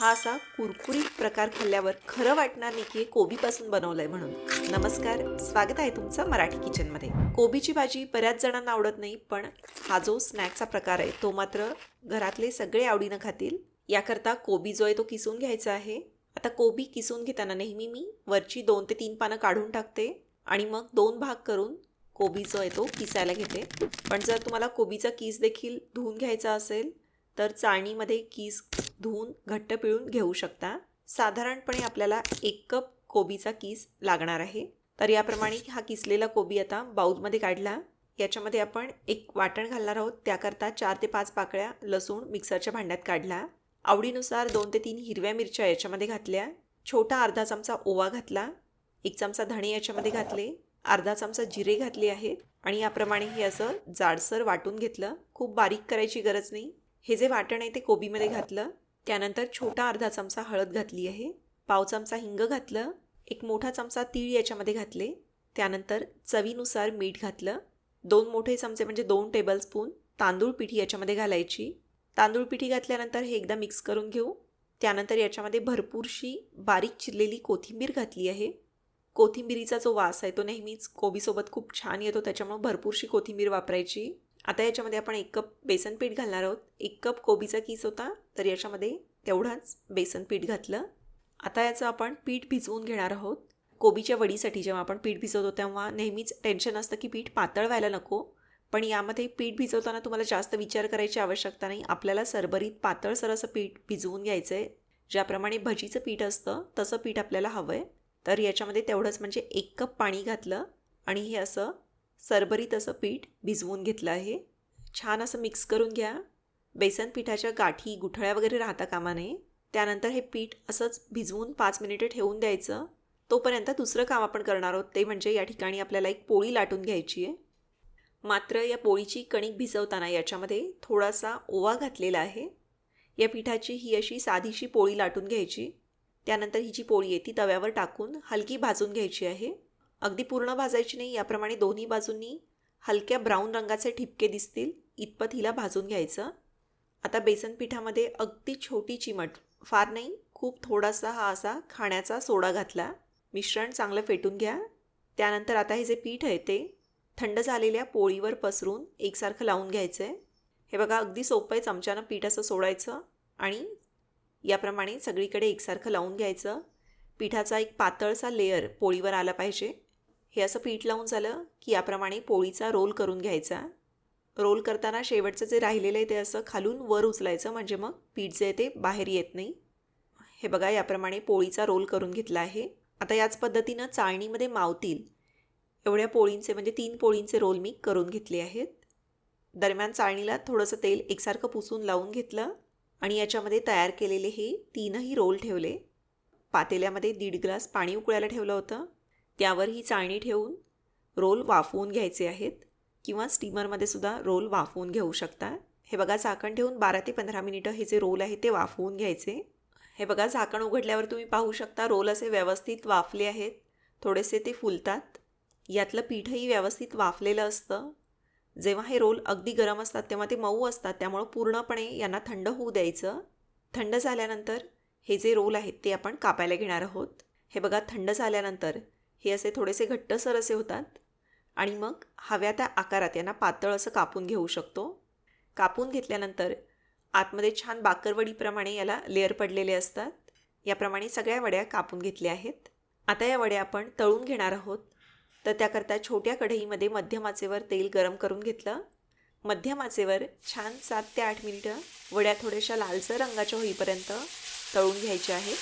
हा असा कुरकुरीत प्रकार खाल्ल्यावर खरं वाटणार नाही की कोबीपासून बनवलंय म्हणून. नमस्कार स्वागत आहे तुमचं मराठी किचनमध्ये. कोबीची भाजी बऱ्याच जणांना आवडत नाही पण हा जो स्नॅकचा प्रकार आहे तो मात्र घरातले सगळे आवडीनं खातील. याकरता कोबी जो आहे तो किसून घ्यायचा आहे. आता कोबी किसून घेताना नेहमी मी वरची दोन ते तीन पानं काढून टाकते आणि मग दोन भाग करून कोबी जो आहे तो किसायला घेते. पण जर तुम्हाला कोबीचा किस देखील धुवून घ्यायचा असेल तर चाळणीमध्ये किस धुवून घट्ट पिळून घेऊ शकता. साधारणपणे आपल्याला एक कप कोबीचा किस लागणार आहे. तर याप्रमाणे हा किसलेला कोबी आता बाऊलमध्ये काढला. याच्यामध्ये आपण एक वाटण घालणार आहोत. त्याकरता चार ते पाच पाकळ्या लसूण मिक्सरच्या भांड्यात काढला. आवडीनुसार दोन ते तीन हिरव्या मिरच्या याच्यामध्ये घातल्या. छोटा अर्धा चमचा ओवा घातला. एक चमचा धणे याच्यामध्ये घातले. अर्धा चमचा जिरे घातले आहेत. आणि याप्रमाणे हे असं जाडसर वाटून घेतलं. खूप बारीक करायची गरज नाही. हे जे वाटण आहे ते कोबीमध्ये घातलं. त्यानंतर छोटा अर्धा चमचा हळद घातली आहे. पाव चमचा हिंग घातलं. एक मोठा चमचा तीळ याच्यामध्ये घातले. त्यानंतर चवीनुसार मीठ घातलं. दोन मोठे चमचे म्हणजे दोन टेबलस्पून तांदूळ पिठी याच्यामध्ये घालायची. तांदूळ पिठी घातल्यानंतर हे एकदा मिक्स करून घेऊ. त्यानंतर याच्यामध्ये भरपूरशी बारीक चिरलेली कोथिंबीर घातली आहे. कोथिंबिरीचा जो वास आहे तो नेहमीच कोबीसोबत खूप छान येतो. त्याच्यामुळं भरपूरशी कोथिंबीर वापरायची. आता याच्यामध्ये आपण एक कप बेसन पीठ घालणार आहोत. एक कप कोबीचा किस होता तर याच्यामध्ये तेवढाच बेसन पीठ घातलं. आता याचं आपण पीठ भिजवून घेणार आहोत. कोबीच्या वडीसाठी जेव्हा आपण पीठ भिजवतो तेव्हा नेहमीच टेन्शन असतं की पीठ पातळ व्हायला नको. पण यामध्ये पीठ भिजवताना तुम्हाला जास्त विचार करायची आवश्यकता नाही. आपल्याला सरबरीत पातळसर असं पीठ भिजवून घ्यायचं आहे ज्याप्रमाणे भजीचं पीठ असतं तसं पीठ आपल्याला हवं आहे तर याच्यामध्ये तेवढंच म्हणजे एक कप पाणी घातलं. आणि हे असं सरभरीत असं पीठ भिजवून घेतलं आहे. छान असं मिक्स करून घ्या. बेसन पिठाच्या गाठी गुठळ्या वगैरे राहता कामा नये. त्यानंतर हे पीठ असंच भिजवून पाच मिनिटं ठेवून द्यायचं. तोपर्यंत दुसरं काम आपण करणार आहोत ते म्हणजे या ठिकाणी आपल्याला एक पोळी लाटून घ्यायची आहे. मात्र या पोळीची कणिक भिजवताना याच्यामध्ये थोडासा ओवा घातलेला आहे. या पिठाची ही अशी साधीशी पोळी लाटून घ्यायची. त्यानंतर ही जी पोळी आहे ती तव्यावर टाकून हलकी भाजून घ्यायची आहे. अगदी पूर्ण भाजायची नाही याप्रमाणे दोन्ही बाजूंनी हलक्या ब्राऊन रंगाचे ठिपके दिसतील. इतपत हिला भाजून घ्यायचं. आता बेसन पिठामध्ये अगदी छोटी चिमट फार नाही खूप थोडासा हा असा खाण्याचा सोडा घातला. मिश्रण चांगलं फेटून घ्या. त्यानंतर आता हे जे पीठ आहे ते थंड झालेल्या पोळीवर पसरून एकसारखं लावून घ्यायचं आहे हे बघा अगदी सोपं आहे चमच्यानं पीठ असं सोडायचं आणि याप्रमाणे सगळीकडे एकसारखं लावून घ्यायचं. पिठाचा एक पातळसा लेअर पोळीवर आला पाहिजे. हे असं पीठ लावून झालं की याप्रमाणे पोळीचा रोल करून घ्यायचा. रोल करताना शेवटचं जे राहिलेलं आहे ते असं खालून वर उचलायचं म्हणजे मग पीठ जे आहे ते बाहेर येत नाही. हे बघा याप्रमाणे पोळीचा रोल करून घेतला आहे. आता याच पद्धतीनं चाळणीमध्ये मावतील. एवढ्या पोळींचे म्हणजे तीन पोळींचे रोल मी करून घेतले आहेत. दरम्यान चाळणीला थोडंसं तेल एकसारखं पुसून लावून घेतलं आणि याच्यामध्ये तयार केलेले हे तीनही रोल ठेवले. पातेल्यामध्ये दीड ग्लास पाणी उकळायला ठेवलं होतं. त्यावर ही चाळणी ठेवून रोल वाफवून घ्यायचे आहेत किंवा स्टीमरमध्ये सुद्धा रोल वाफवून घेऊ शकता. हे बघा झाकण ठेवून बारा ते पंधरा मिनिटं हे जे रोल आहे ते वाफवून घ्यायचे. हे बघा झाकण उघडल्यावर तुम्ही पाहू शकता रोल असे व्यवस्थित वाफले आहेत. थोडेसे ते फुलतात. यातलं पीठही व्यवस्थित वाफलेलं असतं. जेव्हा हे रोल अगदी गरम असतात तेव्हा ते मऊ असतात. त्यामुळं पूर्णपणे यांना थंड होऊ द्यायचं. थंड झाल्यानंतर हे जे रोल आहेत ते आपण कापायला घेणार आहोत. हे बघा थंड झाल्यानंतर हे असे थोडेसे घट्टसर असे होतात. आणि मग हव्या त्या आकारात यांना पातळ असं कापून घेऊ शकतो. कापून घेतल्यानंतर आतमध्ये छान बाकरवडीप्रमाणे याला लेअर पडलेले असतात. याप्रमाणे सगळ्या वड्या कापून घेतल्या आहेत. आता या वड्या आपण तळून घेणार आहोत. तर त्याकरता छोट्या कढईमध्ये मध्यम आचेवर तेल गरम करून घेतलं. मध्यम आचेवर छान सात ते आठ मिनिटं वड्या थोड्याशा लालसर रंगाच्या होईपर्यंत तळून घ्यायच्या आहेत.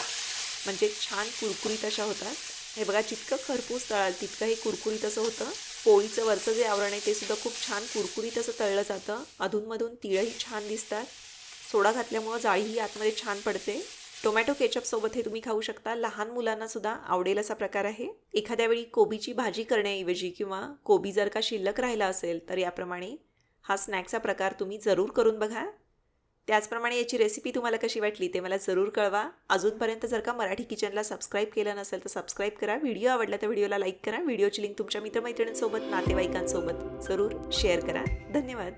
म्हणजे छान कुरकुरीत अशा होतात. हे बघा जितकं खरपूस तळाल तितकं हे कुरकुरीत असं होतं. पोळीचं वरचं जे आवरण आहे ते सुद्धा खूप छान कुरकुरीत असं तळलं जातं. अधूनमधून तिळही छान दिसतात. सोडा घातल्यामुळं जाळीही आतमध्ये छान पडते. टोमॅटो केचपसोबत हे तुम्ही खाऊ शकता. लहान मुलांना सुद्धा आवडेल असा प्रकार आहे. एखाद्या वेळी कोबीची भाजी करण्याऐवजी किंवा कोबी जर का शिल्लक राहिला असेल तर याप्रमाणे हा स्नॅक्सचा प्रकार तुम्ही जरूर करून बघा. त्याचप्रमाणे याची रेसिपी तुम्हाला कशी वाटली ते मला जरूर कळवा. अजूनपर्यंत जर का मराठी किचनला सबस्क्राईब केलं नसेल तर सबस्क्राईब करा. व्हिडिओ आवडला तर व्हिडिओला लाईक करा. व्हिडिओची लिंक तुमच्या मित्रमैत्रिणींसोबत नातेवाईकांसोबत जरूर शेअर करा. धन्यवाद.